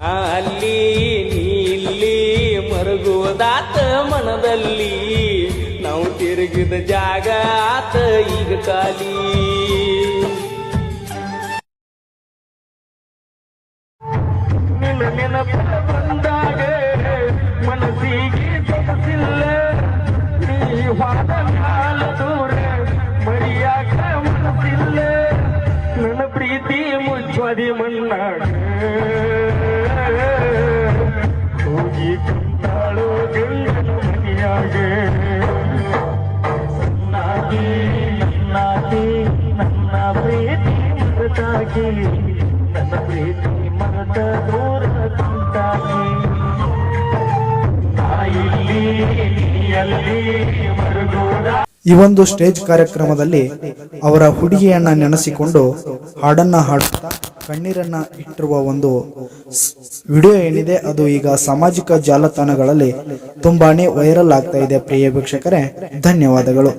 ಅಲ್ಲಿ, ನೀ ಇಲ್ಲಿ ಮರುಗುವುದಾತ ಮನದಲ್ಲಿ. ನಾವು ತಿರುಗಿದ ಜಾಗ ಆತ ಈಗ ಖಾಲಿ. ಬಂದಾಗ ಮನಸ್ಸಿಗೆ ನೀ ನನ್ನ ಪ್ರೀತಿ ಮುಚ್ಚದಿ ಮಣ್ಣಾಗ. ಈ ಒಂದು ಸ್ಟೇಜ್ ಕಾರ್ಯಕ್ರಮದಲ್ಲಿ ಅವರ ಹುಡುಗಿಯನ್ನ ನೆನೆಸಿಕೊಂಡು ಹಾಡನ್ನ ಹಾಡುತ್ತಾ ಕಣ್ಣೀರನ್ನ ಇಟ್ಟಿರುವ ಒಂದು ವಿಡಿಯೋ ಏನಿದೆ, ಅದು ಈಗ ಸಾಮಾಜಿಕ ಜಾಲತಾಣಗಳಲ್ಲಿ ತುಂಬಾನೇ ವೈರಲ್ ಆಗ್ತಾ ಇದೆ. ಪ್ರಿಯ ವೀಕ್ಷಕರೇ, ಧನ್ಯವಾದಗಳು.